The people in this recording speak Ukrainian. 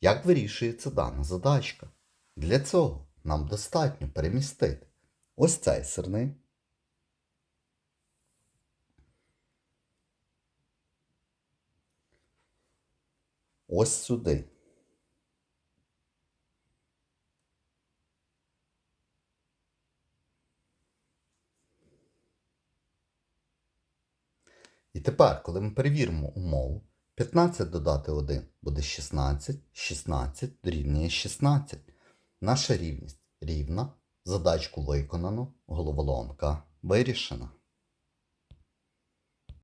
Як вирішується дана задачка? Для цього нам достатньо перемістити ось цей сирник. Ось сюди. І тепер, коли ми перевіримо умову, 15 додати 1 буде 16, 16 дорівнює 16. Наша рівність рівна, задачку виконано, головоломка вирішена.